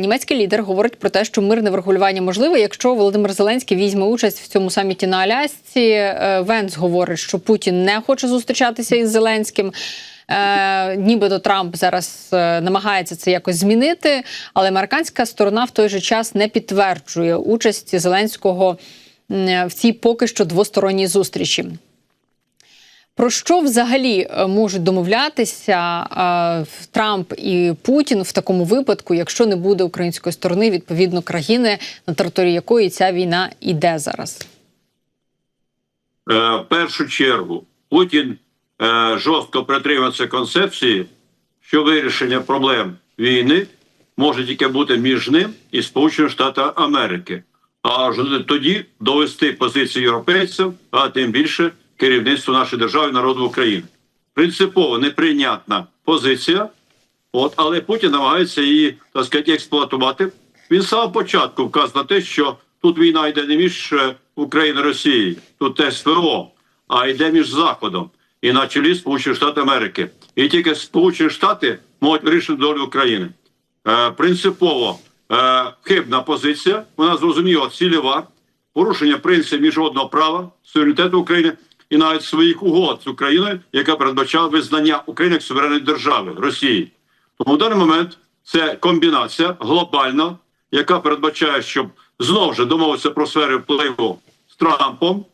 Німецький лідер говорить про те, що мирне врегулювання можливе, якщо Володимир Зеленський візьме участь в цьому саміті на Алясці. Е, Венс говорить, що Путін не хоче зустрічатися із Зеленським. Е, нібито Трамп зараз е, намагається це якось змінити, але американська сторона в той же час не підтверджує участі Зеленського в цій поки що двосторонній зустрічі. Про що взагалі е, можуть домовлятися е, Трамп і Путін в такому випадку, якщо не буде української сторони відповідно країни, на території якої ця війна іде зараз? Е, в першу чергу Путін жорстко притримується концепції, що вирішення проблем війни може тільки бути між ним і Сполученими Штатами Америки. А тоді довести позицію європейців, а тим більше керівництво нашої держави народу України. Принципово неприйнятна позиція, от, але Путін намагається її так сказати, експлуатувати. Він з самого початку вказав на те, що тут війна йде не між е, Україною і Росією, тут СВО, а йде між Заходом і на чолі Сполучених Штатів Америки. І тільки Сполучені Штати можуть вирішити долю України. Е, принципово е, хибна позиція, вона зрозуміла цільова, порушення принципів міжнародного права, суверенітету України і навіть своїх угод з Україною, яка передбачала визнання України як суверенної держави Росії. Тому в даний момент це комбінація глобальна, яка передбачає, щоб знову ж домовитися про сфери впливу з Трампом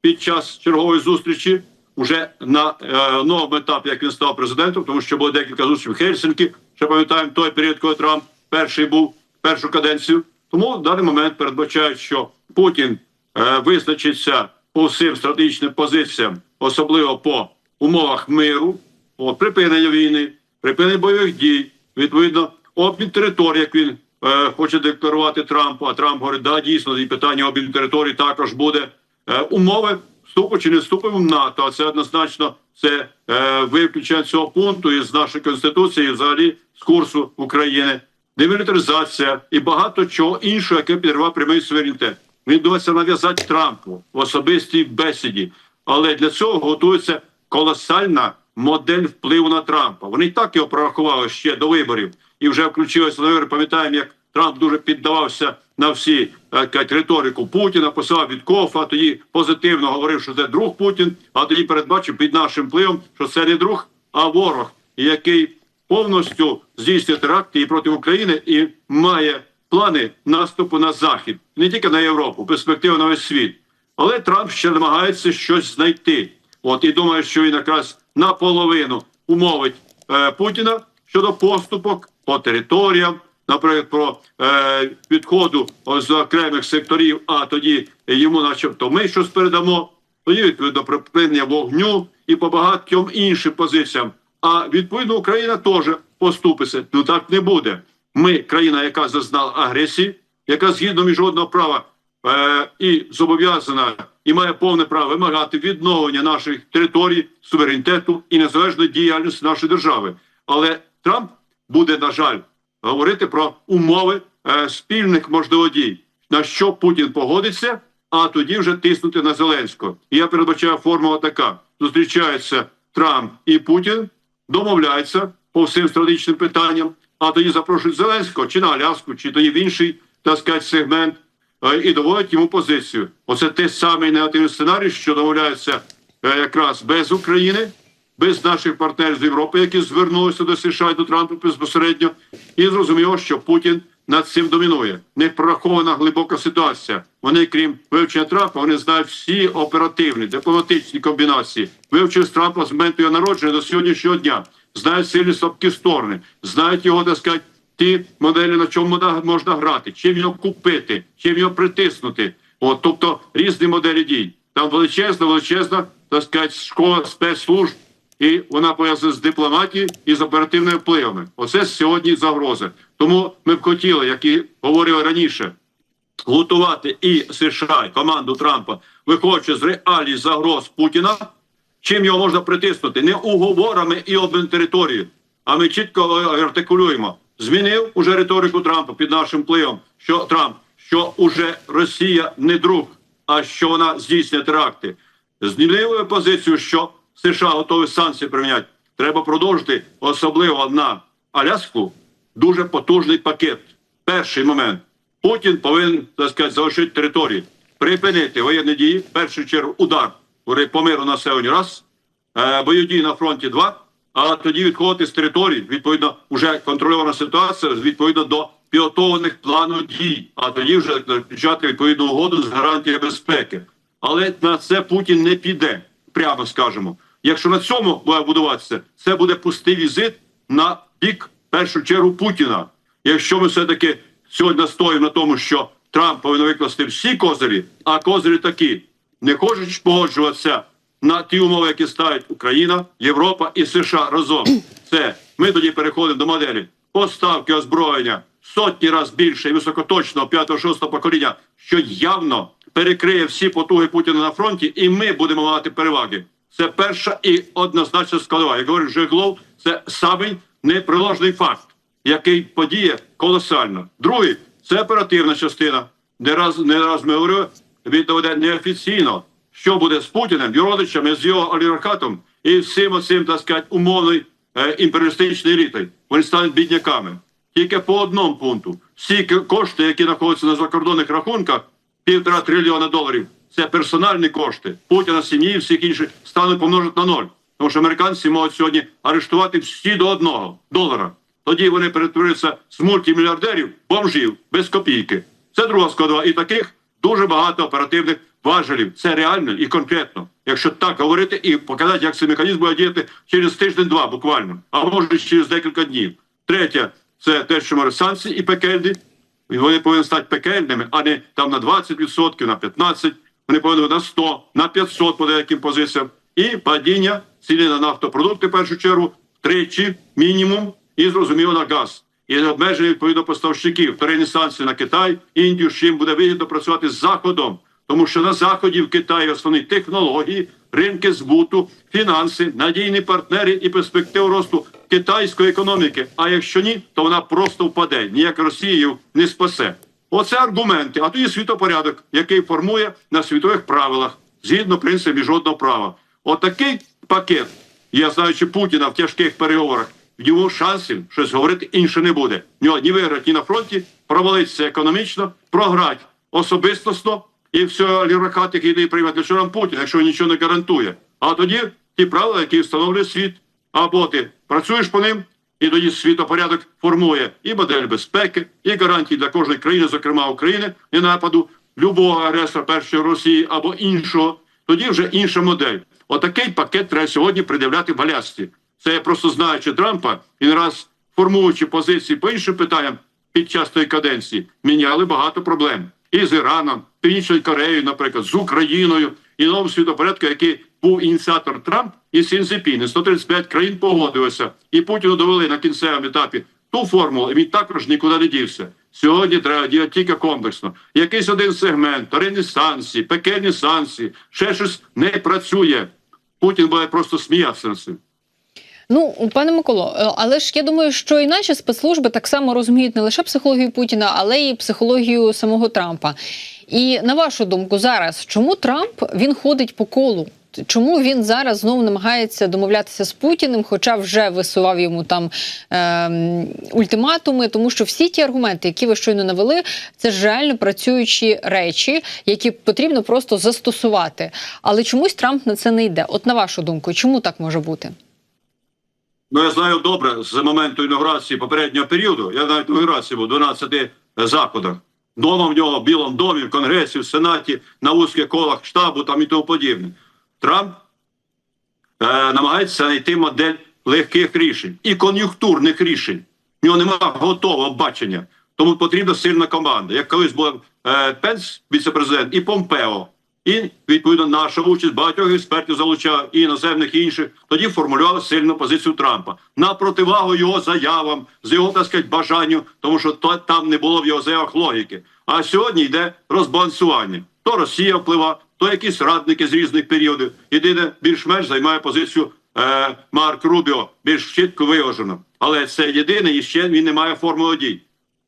під час чергової зустрічі, вже на е, новому етапі, як він став президентом, тому що було декілька зустрічей в Хельсинкі. Ще пам'ятаємо той період, коли Трамп перший був першу каденцію. Тому в даний момент передбачають, що Путін е, визначиться по всім стратегічним позиціям, особливо по умовах миру, от, припинення війни, припинення бойових дій, відповідно, обмін територій, як він е, хоче декларувати Трампу. А Трамп говорить, да, дійсно, і питання обміну територій також буде. Е, умови вступу чи не вступу в НАТО. А це однозначно це е, виключення цього пункту із нашої конституції, взагалі з курсу України, демілітаризація і багато чого іншого, яке підриває прямий суверенітет. Він доведеться нав'язати Трампу в особистій бесіді, але для цього готується колосальна модель впливу на Трампа. Вони і так його прорахували ще до виборів і вже включилися на вибори. Пам'ятаємо, як Трамп дуже піддавався на всі е, кажуть, риторику Путіна, посилав від Кофа, тоді позитивно говорив, що це друг Путін, а тоді передбачив під нашим впливом, що це не друг, а ворог, який повністю здійснює теракти і проти України і має плани наступу на захід, не тільки на Європу, перспективу на весь світ. Але Трамп ще намагається щось знайти. От і думаю, що він якраз наполовину умовить е, Путіна щодо поступок по територіям, наприклад, про е, відходу з окремих секторів, а тоді йому, начебто, ми щось передамо. Тоді відповідно припинення вогню і по багатьом іншим позиціям. А відповідно Україна теж поступиться. Ну так не буде. Ми країна, яка зазнала агресії, яка згідно міжнародного права е, і зобов'язана і має повне право вимагати відновлення наших територій, суверенітету і незалежної діяльності нашої держави. Але Трамп буде, на жаль, говорити про умови е, спільних можливо дій, на що Путін погодиться, а тоді вже тиснути на Зеленського. І я передбачаю формула така: зустрічаються Трамп і Путін, домовляються по всім стратегічним питанням, а тоді запрошують Зеленського чи на Аляску, чи тоді в інший так сказати, сегмент е, і доводять йому позицію. Оце те самий негативний сценарій, що домовляється е, якраз без України, без наших партнерів з Європи, які звернулися до США і до Трампа безпосередньо, і зрозуміло, що Путін над цим домінує. Не прорахована глибока ситуація. Вони, крім вивчення Трампа, вони знають всі оперативні дипломатичні комбінації. Вивчили з Трампа з моменту його народження до сьогоднішнього дня. Знають сильні слабкі сторони, знають його, так сказати, ті моделі, на чому можна- грати, чим його купити, чим його притиснути. От, тобто різні моделі дій. Там величезна, величезна, так сказати, школа спецслужб, і вона пов'язана з дипломатією і з оперативними впливами. Оце сьогодні загроза. Тому ми б хотіли, як і говорили раніше, готувати і США, і команду Трампа, виходячи з реалій загроз Путіна, чим його можна притиснути не уговорами і обмін території, а ми чітко артикулюємо. Змінив уже риторику Трампа під нашим впливом, що Трамп, що уже Росія не друг, а що вона здійснює теракти. Змінили позицію, що США готові санкції приміняти. Треба продовжити, особливо на Аляску, дуже потужний пакет перший момент. Путін повинен так сказати, залишити території, припинити воєнні дії, в першу чергу удар по миру населенню раз, е, бойові дії на фронті два, а тоді відходити з території, відповідно, вже контрольована ситуація відповідно до підготовлених плану дій, а тоді вже заключати відповідну угоду з гарантією безпеки. Але на це Путін не піде, прямо скажемо. Якщо на цьому буде будуватися, це буде пустий візит на бік першу чергу Путіна. Якщо ми все-таки сьогодні настоїмо на тому, що Трамп повинен викласти всі козирі, а козирі такі не хочуть погоджуватися на ті умови, які ставить Україна, Європа і США разом. Це ми тоді переходимо до моделі поставки озброєння сотні разів більше і високоточного 5-6 покоління, що явно перекриє всі потуги Путіна на фронті, і ми будемо мати переваги. Це перша і однозначна складова. Як говорить Жеглов, це самий неприложний факт, який подіє колосально. Другий це оперативна частина. Не раз не раз ми говорили, він доведе неофіційно, що буде з Путіним, його родичами, з його олігархатом і всім оцим, так сказати, умовною е, імперіалістичною елітою. Вони стануть бідняками. Тільки по одному пункту. Всі кошти, які знаходяться на закордонних рахунках, півтора трильйона доларів, це персональні кошти. Путіна, сім'ї всіх інших стануть помножити на ноль. Тому що американці можуть сьогодні арештувати всі до одного долара. Тоді вони перетворюються з мультимільярдерів бомжів без копійки. Це друга складова. І таких дуже багато оперативних важелів. Це реально і конкретно. Якщо так говорити і показати, як цей механізм буде діяти через тиждень-два буквально, а може через декілька днів. Третє, це те, що може санкції і пекельні. Вони повинні стати пекельними, а не там на 20%, на 15%, вони повинні на 100, на 500 по деяким позиціям. І падіння ціни на нафтопродукти, в першу чергу, втричі мінімум, і зрозуміло на газ. І обмеження відповідно поставщиків, вторинні санкції на Китай, Індію, чим буде вигідно працювати з Заходом. Тому що на Заході в Китаї основні технології, ринки збуту, фінанси, надійні партнери і перспективи росту китайської економіки. А якщо ні, то вона просто впаде. Ніяк Росію не спасе. Оце аргументи. А тоді світопорядок, який формує на світових правилах згідно принципів міжнародного права. Отакий пакет, я знаючи Путіна в тяжких переговорах, в нього шансів щось говорити інше не буде. В нього ні виграти ні на фронті, провалитися економічно, програти особистосно і все олігархат, який йде приймати для Путін, якщо нічого не гарантує. А тоді ті правила, які встановлює світ, або ти працюєш по ним, і тоді світопорядок формує і модель безпеки, і гарантії для кожної країни, зокрема України, і нападу любого агресора першої Росії або іншого. Тоді вже інша модель. Отакий пакет треба сьогодні придивляти в. Це я просто знаючи Трампа, він раз формуючи позиції по іншим питанням під час тої каденції, міняли багато проблем. І з Іраном, Північною Кореєю, наприклад, з Україною і новим світопорядку, який був ініціатор Трамп і Сінзепін. 135 країн погодилися. І Путіну довели на кінцевому етапі ту формулу, і він також нікуди не дівся. Сьогодні треба діяти тільки комплексно. Якийсь один сегмент, ринні санкції, пекельні санкції, ще щось не працює. Путін буде просто сміятися над цим. Ну, пане Миколо, е, але ж я думаю, що і наші спецслужби так само розуміють не лише психологію Путіна, але й психологію самого Трампа. І на вашу думку, зараз чому Трамп він ходить по колу? Чому він зараз знову намагається домовлятися з Путіним, хоча вже висував йому там е, ультиматуми, тому що всі ті аргументи, які ви щойно навели, це ж реально працюючі речі, які потрібно просто застосувати. Але чомусь Трамп на це не йде. От на вашу думку, чому так може бути? Ну, я знаю добре з моменту інаугурації попереднього періоду. Я навіть в інаугурації був 12 заходах. Дома в нього в Білому домі, в Конгресі, в Сенаті, на вузьких колах штабу там і тому подібне. Трамп е, намагається знайти модель легких рішень і кон'юнктурних рішень. В нього немає готового бачення. Тому потрібна сильна команда. Як колись був е, Пенс, віце-президент, і Помпео. І відповідно наша участь багатьох експертів залучав і іноземних і інших. Тоді формулювали сильну позицію Трампа на противагу його заявам, з його так сказати, бажанню, тому що то, там не було в його заявах логіки. А сьогодні йде розбалансування. То Росія вплива, то якісь радники з різних періодів. Єдине більш-менш займає позицію е, Марк Рубіо, більш чітко виважено. Але це єдине, і ще він не має формули дій.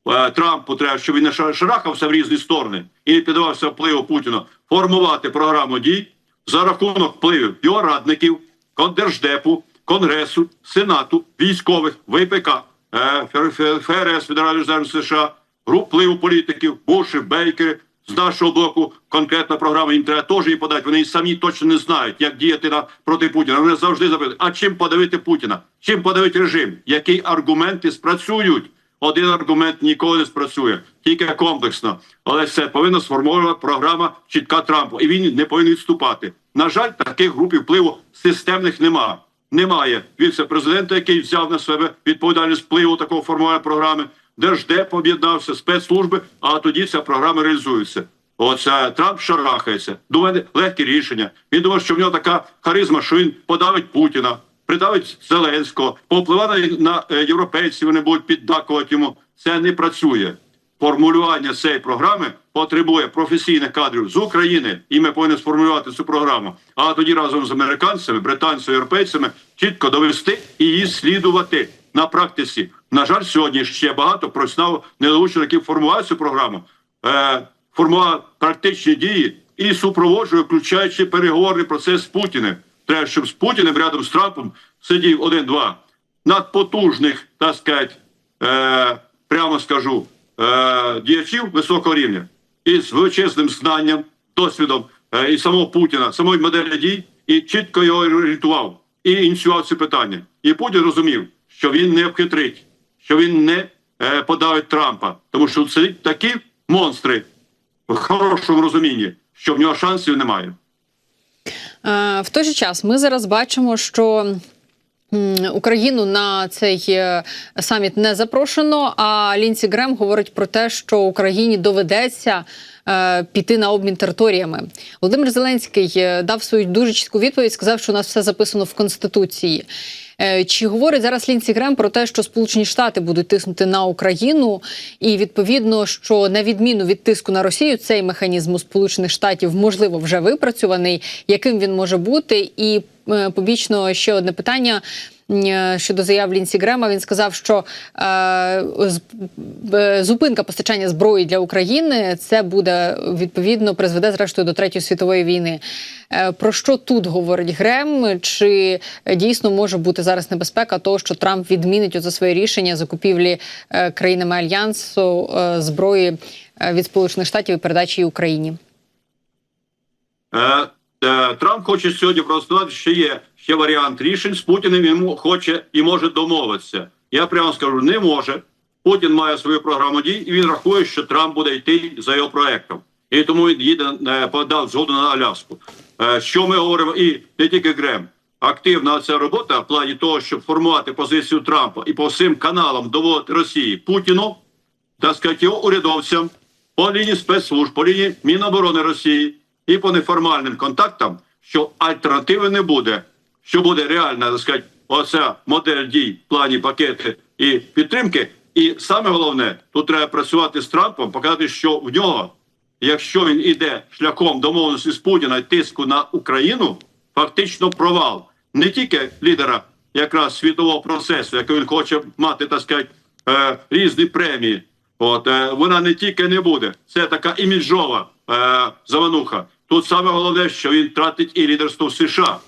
Е, Трампу треба, щоб він не шарахався в різні сторони і не піддавався впливу Путіна, формувати програму дій за рахунок впливів його радників, Держдепу, Конгресу, Сенату, військових, ВПК, е, ФРС, Федеральної резерву США, груп впливу політиків, Буші, Бейкери, з нашого блоку конкретна програма їм треба теж її подати. Вони самі точно не знають, як діяти на проти Путіна. Вони завжди запитують, а чим подавити Путіна? Чим подавити режим? Які аргументи спрацюють? Один аргумент ніколи не спрацює, тільки комплексно. Але це повинна сформована програма чітка Трампу, і він не повинен відступати. На жаль, таких груп впливу системних нема. Немає віце-президента, який взяв на себе відповідальність впливу такого формування програми. Держдеп об'єднався, спецслужби, а тоді ця програма реалізується. Оце Трамп шарахається. Думає, легкі рішення. Він думає, що в нього така харизма, що він подавить Путіна, придавить Зеленського, повпливає на, е, європейців, вони будуть піддакувати йому. Це не працює. Формулювання цієї програми потребує професійних кадрів з України, і ми повинні сформулювати цю програму. А тоді разом з американцями, британцями, європейцями чітко довести і її слідувати на практиці. На жаль, сьогодні ще багато професіоналів не долучено, які формували цю програму, е, формували практичні дії і супроводжує, включаючи переговорний процес з Путіним. Треба, щоб з Путіним рядом з Трампом сидів один-два надпотужних, так сказати, е, прямо скажу, е, діячів високого рівня із величезним знанням, досвідом е, і самого Путіна, самої моделі дій, і чітко його орієнтував і ініціював ці питання. І Путін розумів, що він не обхитрить, що він не е, подавить Трампа, тому що це такі монстри в хорошому розумінні, що в нього шансів немає. Е, В той же час ми зараз бачимо, що Україну на цей е, саміт не запрошено. А Лінсі Грем говорить про те, що Україні доведеться е, піти на обмін територіями. Володимир Зеленський дав свою дуже чітку відповідь, сказав, що у нас все записано в конституції. Е, Чи говорить зараз Лінсі Грем про те, що Сполучені Штати будуть тиснути на Україну, і відповідно, що на відміну від тиску на Росію, цей механізм у Сполучених Штатів можливо вже випрацьований, яким він може бути? І е, побічно ще одне питання. Е, Щодо заяв Лінсі Грема, він сказав, що е, е, зупинка постачання зброї для України це буде відповідно призведе зрештою до третьої світової війни. Про що тут говорить Грем? Чи дійсно може бути зараз небезпека того, що Трамп відмінить за своє рішення закупівлі країнами альянсу зброї від Сполучених Штатів і передачі Україні? Трамп хоче сьогодні проголосувати, що є ще варіант рішень з Путіним. Він хоче і може домовитися. Я прямо скажу, не може. Путін має свою програму дій, і він рахує, що Трамп буде йти за його проектом. І тому він їде е, подав згоду на Аляску. Е, Що ми говоримо, і не тільки Грем. Активна ця робота в плані того, щоб формувати позицію Трампа і по всім каналам доводити Росії Путіну, так сказати, його урядовцям по лінії спецслужб, по лінії Міноборони Росії і по неформальним контактам, що альтернативи не буде, що буде реальна, так сказати, оця модель дій плані пакети і підтримки. І саме головне, тут треба працювати з Трампом, показати, що в нього, якщо він іде шляхом домовленості з Путіна і тиску на Україну, фактично провал не тільки лідера якраз світового процесу, який він хоче мати, так сказати, е, різні премії. От е, вона не тільки не буде, це така іміджова е, завануха. Тут саме головне, що він тратить і лідерство в США,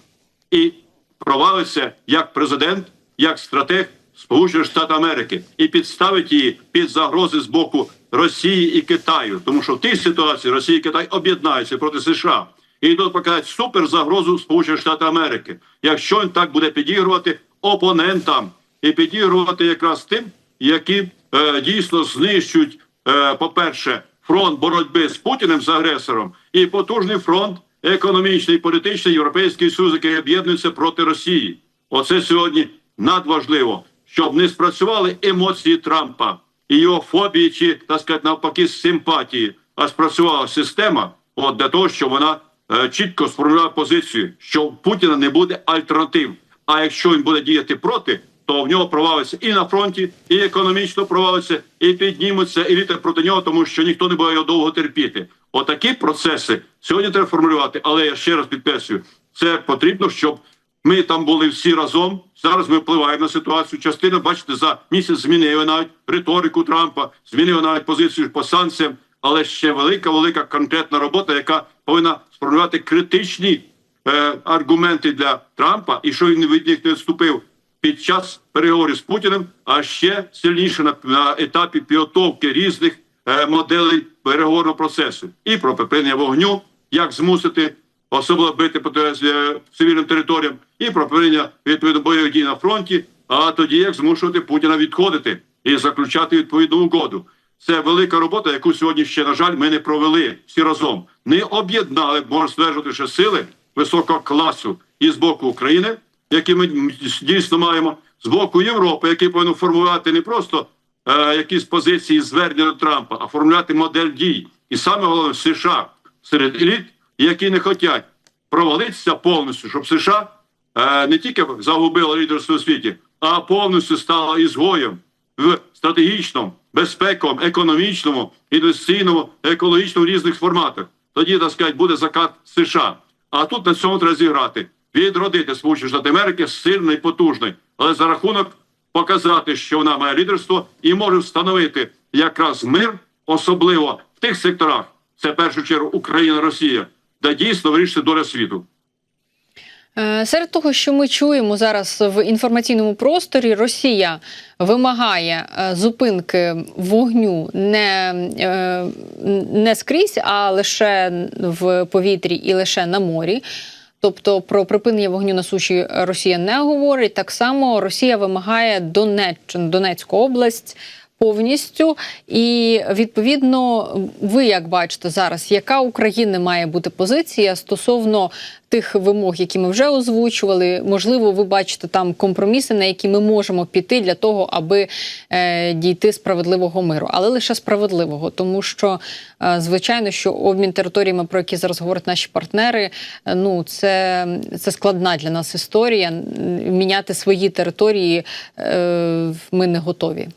і провалиться як президент, як стратег Сполучених Штатів Америки, і підставить її під загрози з боку Росії і Китаю, тому що в тій ситуації Росія і Китай об'єднаються проти США. І тут покажуть супер загрозу Сполучених Штатів Америки, якщо він так буде підігрувати опонентам і підігрувати якраз тим, які е, дійсно знищують, е, по-перше, фронт боротьби з Путіним з агресором, і потужний фронт економічний, політичний, європейський союз, який об'єднується проти Росії. Оце сьогодні надважливо, щоб не спрацювали емоції Трампа і його фобії, чи так сказати, навпаки, симпатії, а спрацювала система, от для того, щоб вона е, чітко сформулювала позицію, що в Путіна не буде альтернатив. А якщо він буде діяти проти, то в нього провалиться і на фронті, і економічно провалиться, і піднімуться еліти проти нього, тому що ніхто не буде його довго терпіти. Отакі процеси сьогодні треба формулювати. Але я ще раз підкреслюю, це потрібно, щоб ми там були всі разом. Зараз ми впливаємо на ситуацію. Частина, бачите, за місяць змінили навіть риторику Трампа, змінили навіть позицію по санкціям. Але ще велика, велика конкретна робота, яка повинна сформулювати критичні е, аргументи для Трампа, і що він від них не відступив під час переговорів з Путіним, а ще сильніше на, на етапі підготовки різних моделей переговорного процесу і про припинення вогню, як змусити особливо бити по е, цивільним територіям, і про припинення відповідно бойових дій на фронті. А тоді як змушувати Путіна відходити і заключати відповідну угоду. Це велика робота, яку сьогодні ще на жаль ми не провели всі разом. Не об'єднали, можна стверджувати, що сили високого класу і з боку України, які ми дійсно маємо, з боку Європи, які повинні формувати не просто е, якісь позиції звернення до Трампа, а формувати модель дій. І саме головне США серед еліт, які не хочуть провалитися повністю, щоб США е, не тільки загубило лідерство у світі, а повністю стало ізгоєм в стратегічному, безпековому, економічному, інвестиційному, екологічному різних форматах. Тоді, так сказати, буде закат США. А тут на цьому треба зіграти. Відродити Сполучені Штати Америки сильний, потужний, але за рахунок показати, що вона має лідерство і може встановити якраз мир, особливо в тих секторах, це в першу чергу Україна, Росія, де дійсно вирішиться доля світу. Е, Серед того, що ми чуємо зараз в інформаційному просторі, Росія вимагає е, зупинки вогню не, е, не скрізь, а лише в повітрі і лише на морі. Тобто про припинення вогню на суші Росія не говорить. Так само Росія вимагає Донеччину, Донецьку область повністю. І відповідно, ви як бачите зараз, яка України має бути позиція стосовно тих вимог, які ми вже озвучували? Можливо, ви бачите там компроміси, на які ми можемо піти для того, аби е, дійти справедливого миру, але лише справедливого, тому що е, звичайно, що обмін територіями, про які зараз говорять наші партнери, е, ну це, це складна для нас історія. Міняти свої території е, ми не готові.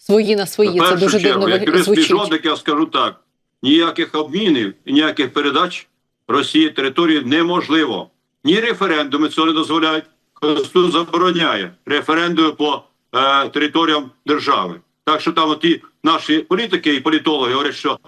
Свої на свої. Це дуже чергу, дивно як звучить. міжнародник, я скажу так: ніяких обмінів і ніяких передач Росії території неможливо. Ні референдуми цього не дозволяють. Конституція забороняє референдуми по е, територіям держави. Так що там ті наші політики і політологи говорять, що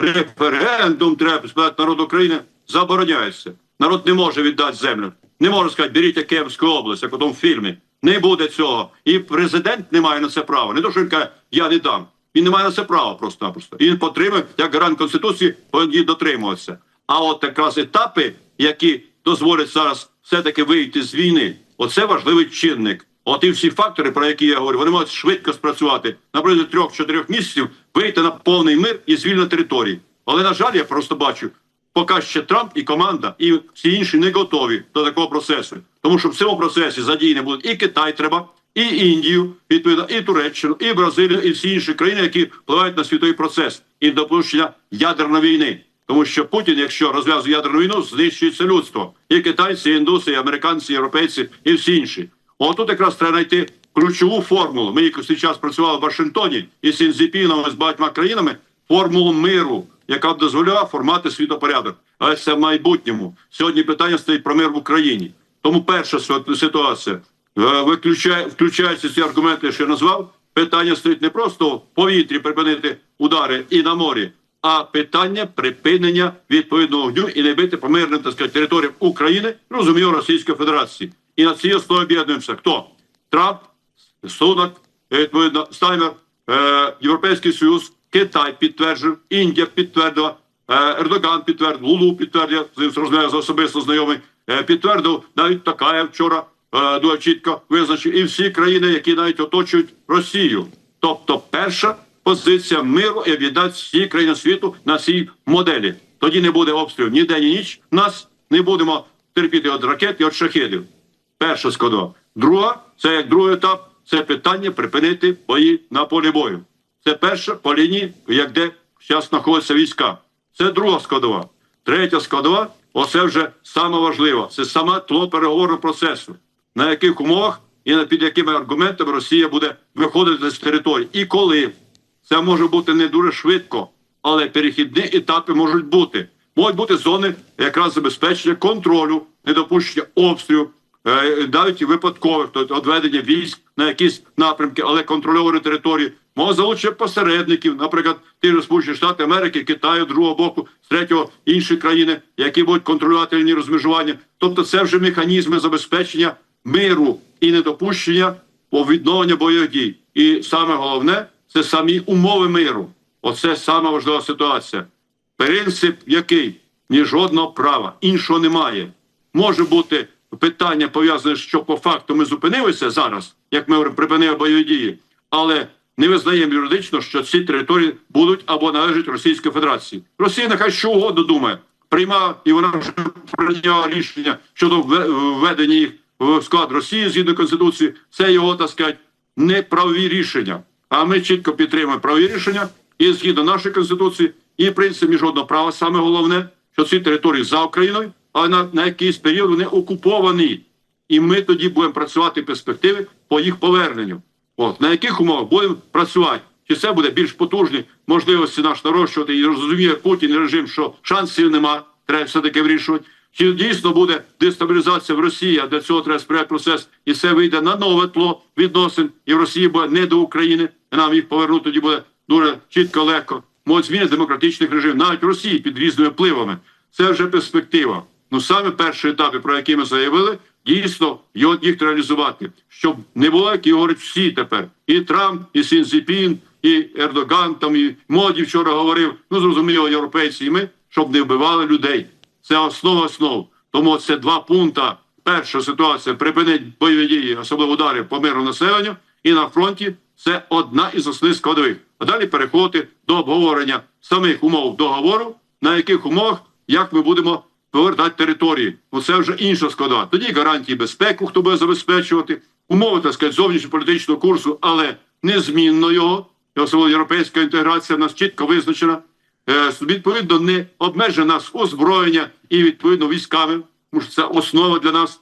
референдум треба спитати народ України забороняється. Народ не може віддати землю. Не може сказати, беріть Київську область, як у тому фільмі. Не буде цього. І президент не має на це права. Не то, що він каже, я не дам. Він не має на це права просто-напросто. Він потримує, як гарант Конституції, її дотримуватися. А от якраз етапи, які дозволять зараз все-таки вийти з війни, оце важливий чинник. От і всі фактори, про які я говорю, вони можуть швидко спрацювати на протязі трьох-чотирьох місяців, вийти на повний мир і звільнити території. Але на жаль, я просто бачу, поки ще Трамп і команда, і всі інші не готові до такого процесу. Тому що в цьому процесі задіяні будуть і Китай треба, і Індію, відповідно, і Туреччину, і Бразилію, і всі інші країни, які впливають на світовий процес і допущення ядерної війни. Тому що Путін, якщо розв'язує ядерну війну, знищується людство. І китайці, і індуси, і американці, і європейці, і всі інші. Отут якраз треба знайти ключову формулу. Ми якось час працювали в Вашингтоні і з з багатьма країнами формулу миру, яка б дозволяла формати світопорядок. Але це в майбутньому. Сьогодні питання стоїть про мир в Україні. Тому перша ситуація е, виключає, включаються ці аргументи, що я назвав. Питання стоїть не просто в повітрі припинити удари і на морі, а питання припинення відповідного вогню і не бити по мирним так сказати, територіям України, розумію, Російської Федерації. І на цій основі об'єднуємося. Хто? Трамп, Сунак, е, відповідно, Стаймер, е, Європейський Союз, Китай підтверджив, Індія підтвердила, е, Ердоган підтвердив, Лулу підтвердив, з ним розмовляю особисто знайомий, підтвердив навіть Такаєв вчора е, дуже чітко визначив, і всі країни, які навіть оточують Росію. Тобто, перша позиція миру і об'єднати всі країни світу на цій моделі. Тоді не буде обстрілів ні день, ні ніч. Нас не будемо терпіти від ракет і від шахедів. Перша складова. Друга, це як другий етап, це питання припинити бої на полі бою. Це перша по лінії, як де зараз знаходяться війська. Це друга складова. Третя складова, оце вже саме важливо. Це саме тло переговорного процесу, на яких умовах і на- під якими аргументами Росія буде виходити з території. І коли це може бути не дуже швидко, але перехідні етапи можуть бути. Можуть бути зони якраз забезпечення контролю, недопущення обстрілів, навіть випадкових, тобто відведення військ на якісь напрямки, але контрольовані території. Може залучити посередників, наприклад, ті ж Сполучені Штати Америки, Китаю, другого боку, з третього інші країни, які будуть контролювати лінії розмежування. Тобто, це вже механізми забезпечення миру і недопущення відновлення бойових дій. І саме головне це самі умови миру. Оце сама важлива ситуація. Принцип який? Ні жодного права, іншого немає. Може бути питання пов'язане, що по факту ми зупинилися зараз, як ми припинили бойові дії, але не визнаємо юридично, що ці території будуть або належать Російській Федерації. Росія нехай що угодно думає, приймає і вона вже прийняла рішення щодо введення їх в склад Росії згідно Конституції. Це його, так сказати, неправові рішення. А ми чітко підтримуємо правові рішення і згідно нашої конституції, і принцип міжнародного права саме головне, що ці території за Україною, але на, на якийсь період вони окуповані. І ми тоді будемо працювати в перспективі по їх поверненню. От на яких умовах будемо працювати? Чи це буде більш потужні можливості наш нарощувати і розуміє Путін режим, що шансів нема, треба все таки вирішувати. Чи дійсно буде дестабілізація в Росії, а для цього треба сприяти процес, і це вийде на нове тло відносин, і в Росії буде не до України. і Нам їх повернути тоді буде дуже чітко легко. Можуть зміни демократичних режимів, навіть в Росії під різними впливами. Це вже перспектива. Ну саме перші етапи, про які ми заявили, дійсно його їх реалізувати, щоб не було, як і говорять всі тепер. І Трамп, і Сінзіпін, і Ердоган, там і Моді вчора говорив. Ну зрозуміло, європейці, і ми, щоб не вбивали людей. Це основа основ. Тому це два пункти. Перша ситуація припинить бойові дії, особливо удари по мирному населенню, і на фронті це одна із основних складових. А далі переходити до обговорення самих умов договору, на яких умовах як ми будемо повертати території. Оце вже інша складова. Тоді гарантії безпеки, хто буде забезпечувати, умови так сказати, зовнішньополітичного курсу, але незмінно його. І особливо європейська інтеграція в нас чітко визначена. Е, відповідно, не обмежує нас озброєння і відповідно військами, тому що це основа для нас.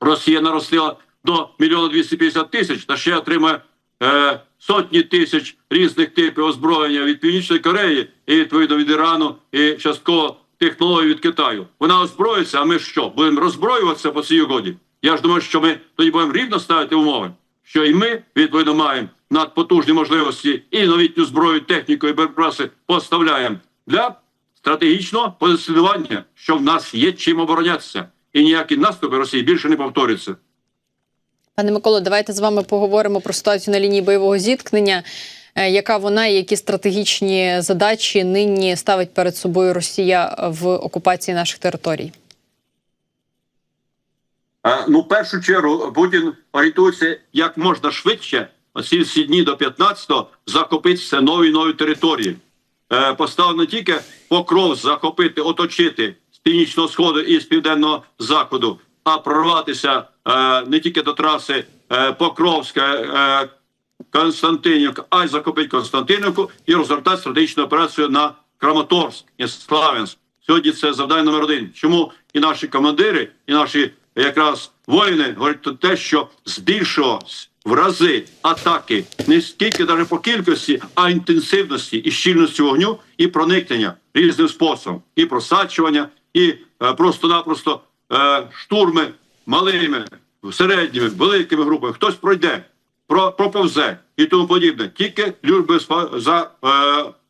Росія наростила до мільйона 250 тисяч, та ще отримує е, сотні тисяч різних типів озброєння від Північної Кореї і відповідно від Ірану і частково технологій від Китаю. Вона озброїться, а ми що? Будемо роззброюватися по цій угоді. Я ж думаю, що ми тоді будемо рівно ставити умови, що і ми відповідно маємо надпотужні можливості і новітню зброю, техніку і боєприпаси поставляємо для стратегічного позиціонування, що в нас є чим оборонятися, і ніякі наступи Росії більше не повторяться. Пане Миколо, давайте з вами поговоримо про ситуацію на лінії бойового зіткнення. Е, Яка вона і які стратегічні задачі нині ставить перед собою Росія в окупації наших територій? Ну, в першу чергу, Путін орієнтується як можна швидше, оці всі дні до 15-го, захопити все нові нові території. Е, Поставив не тільки покров захопити, оточити з північного сходу і з південного заходу, а прорватися е, не тільки до траси Покровська, Константинівка, а й захопити Константинівку і розгортати стратегічну операцію на Краматорськ і Славянськ. Сьогодні це завдання номер один. Чому і наші командири, і наші якраз воїни говорять про те, що збільшилось в рази атаки не скільки навіть по кількості, а інтенсивності і щільності вогню і проникнення різним способом, і просачування, і е, просто-напросто е, штурми малими, середніми, великими групами. Хтось пройде, про, проповзе і тому подібне. Тільки люби за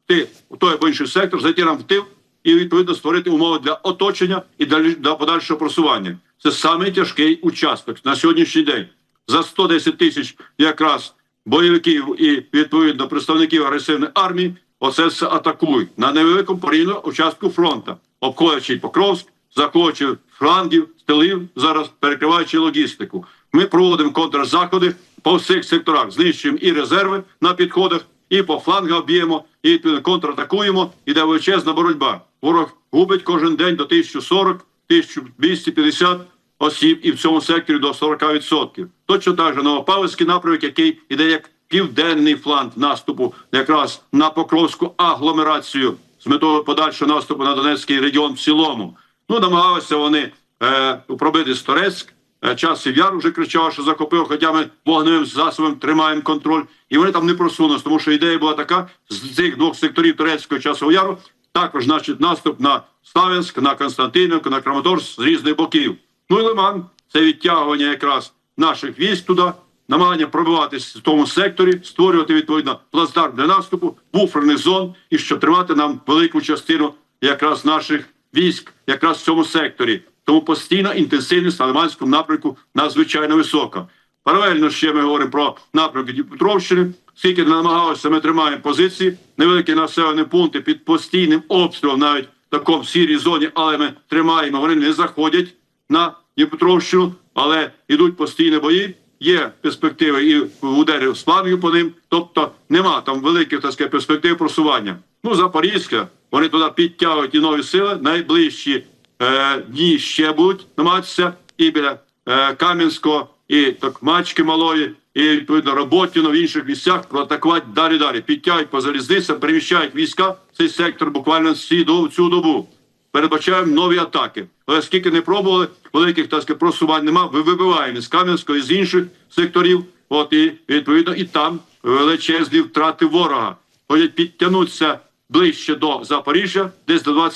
е, той або інший сектор, зайти нам в тил і відповідно створити умови для оточення і для, для подальшого просування. Це самий тяжкий участок на сьогоднішній день. За 110 тисяч якраз бойовиків і відповідно представників агресивної армії. Оце все атакують на невеликому порівняно участку фронту, обходячи Покровськ, захоплюючи флангів, тилів, зараз перекриваючи логістику. Ми проводимо контрзаходи по всіх секторах, знищуємо і резерви на підходах, і по флангах б'ємо, і контратакуємо. Іде величезна боротьба. Ворог губить кожен день до 1040, 1250 осіб, і в цьому секторі до 40%. Точно так же Новопавлівський напрямок, який іде як південний фланг наступу, якраз на Покровську агломерацію з метою подальшого наступу на Донецький регіон в цілому. Ну, намагалися вони е, пробити Сторецьк. Е, Часів яр вже кричав, що захопив, хоча ми вогневим засобом тримаємо контроль, і вони там не просунулися, тому що ідея була така з цих двох секторів Турецького часового яру. Також, значить, наступ на Славянськ, на Константинівку, на Краматорськ з різних боків. Ну і Лиман це відтягування якраз наших військ туди, намагання пробиватися в тому секторі, створювати відповідно плацдарм для наступу, буферних зон і щоб тримати нам велику частину якраз наших військ, якраз в цьому секторі. Тому постійна інтенсивність на Лиманському напрямку надзвичайно висока. Паралельно ще ми говоримо про напрямки Дніпропетровщини. Скільки не намагалися, ми тримаємо позиції, невеликі населені пункти під постійним обстрілом, навіть в такому сірій зоні, але ми тримаємо. Вони не заходять на Дніпропетровщину, але йдуть постійні бої. Є перспективи і ударів планів по ним, тобто нема там великих так сказати, перспектив просування. Ну, Запорізька, вони туди підтягують і нові сили. Найближчі е, дні ще будуть намагатися і біля е, Кам'янського, і Токмачки Малої, і відповідно Роботіно в інших місцях проатакувати далі далі. Підтягують по залізницям, переміщають війська цей сектор буквально всі до цю добу. Передбачаємо нові атаки. Але скільки не пробували, великих так сказати, просувань нема. Ви вибиваємо з Кам'янського, і з інших секторів. От і відповідно і там величезні втрати ворога. Ходять підтягнутися ближче до Запоріжжя, десь до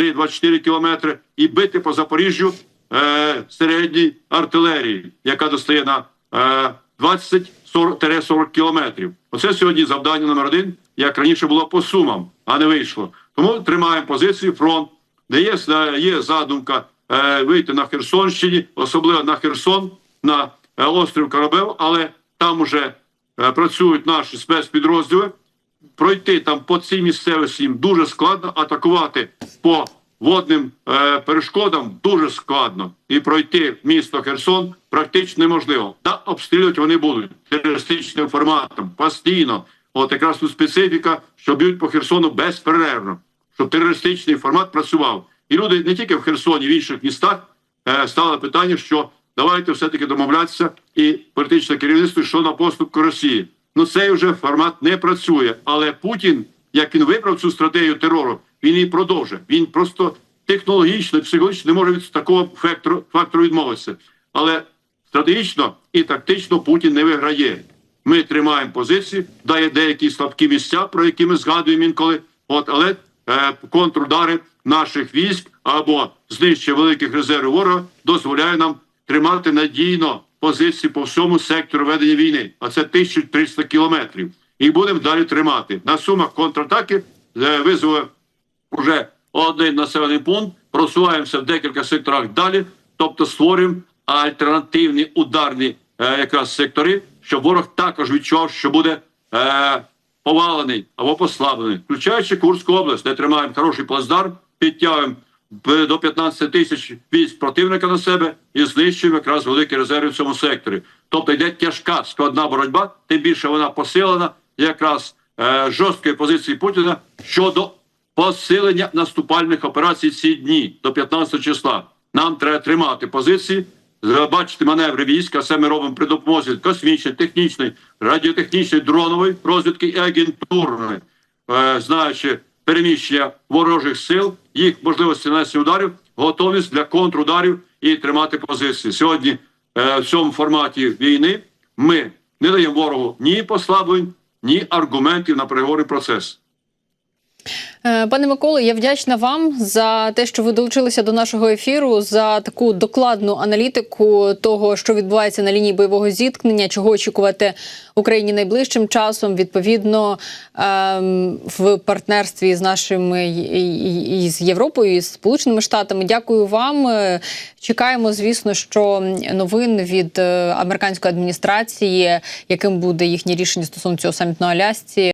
23-24 кілометри, і бити по Запоріжжю е, середній артилерії, яка достає на е, 20-40 кілометрів. Оце сьогодні завдання номер один, як раніше було по сумам, а не вийшло. Тому тримаємо позицію фронт, де є, е, є задумка е, вийти на Херсонщині, особливо на Херсон, на е, острів Корабел, але там уже е, працюють наші спецпідрозділи. Пройти там по цій місцевості їм дуже складно, атакувати по водним е, перешкодам дуже складно. І пройти місто Херсон практично неможливо. Та обстрілювати вони будуть терористичним форматом постійно. От якраз тут специфіка, що б'ють по Херсону безперервно, щоб терористичний формат працював. І люди не тільки в Херсоні, в інших містах е, стало питання, що давайте все-таки домовлятися і політичне керівництво йшло на поступку Росії. Ну цей вже формат не працює. Але Путін, як він вибрав цю стратегію терору, він її продовжує. Він просто технологічно, психологічно не може від такого фактору, фактору відмовитися. Але стратегічно і тактично Путін не виграє. Ми тримаємо позиції, дає деякі слабкі місця, про які ми згадуємо інколи. От, але е, контрудари наших військ або знищення великих резервів ворога дозволяє нам тримати надійно позиції по всьому сектору ведення війни. А це 1300 кілометрів. І будемо далі тримати. На сумах контратаки е, визвали вже один населений пункт, просуваємося в декілька секторах далі, тобто створюємо альтернативні ударні е, якраз сектори, щоб ворог також відчував, що буде е, повалений або послаблений, включаючи Курську область, де тримаємо хороший плацдарм, підтягуємо до 15 тисяч військ противника на себе і знищуємо якраз великі резерви в цьому секторі. Тобто йде тяжка складна боротьба, тим більше вона посилена якраз е, жорсткої позиції Путіна щодо посилення наступальних операцій ці дні до 15 числа. Нам треба тримати позиції, бачити маневри війська. Це ми робимо при допомозі космічної, технічної, радіотехнічної, дронової розвідки і агентурної, Е, знаючи переміщення ворожих сил, їх можливості нанесення ударів, готовність для контрударів і тримати позиції. Сьогодні е, в цьому форматі війни ми не даємо ворогу ні послаблень, ні аргументів на переговорний процес. Е, Пане Миколо, я вдячна вам за те, що ви долучилися до нашого ефіру, за таку докладну аналітику того, що відбувається на лінії бойового зіткнення, чого очікувати Україні найближчим часом. Відповідно ем, в партнерстві з нашими і- з Європою і з Сполученими Штатами. Дякую вам. Е, Чекаємо, звісно, що новин від е, американської адміністрації, яким буде їхнє рішення стосовно цього самітного Алясці.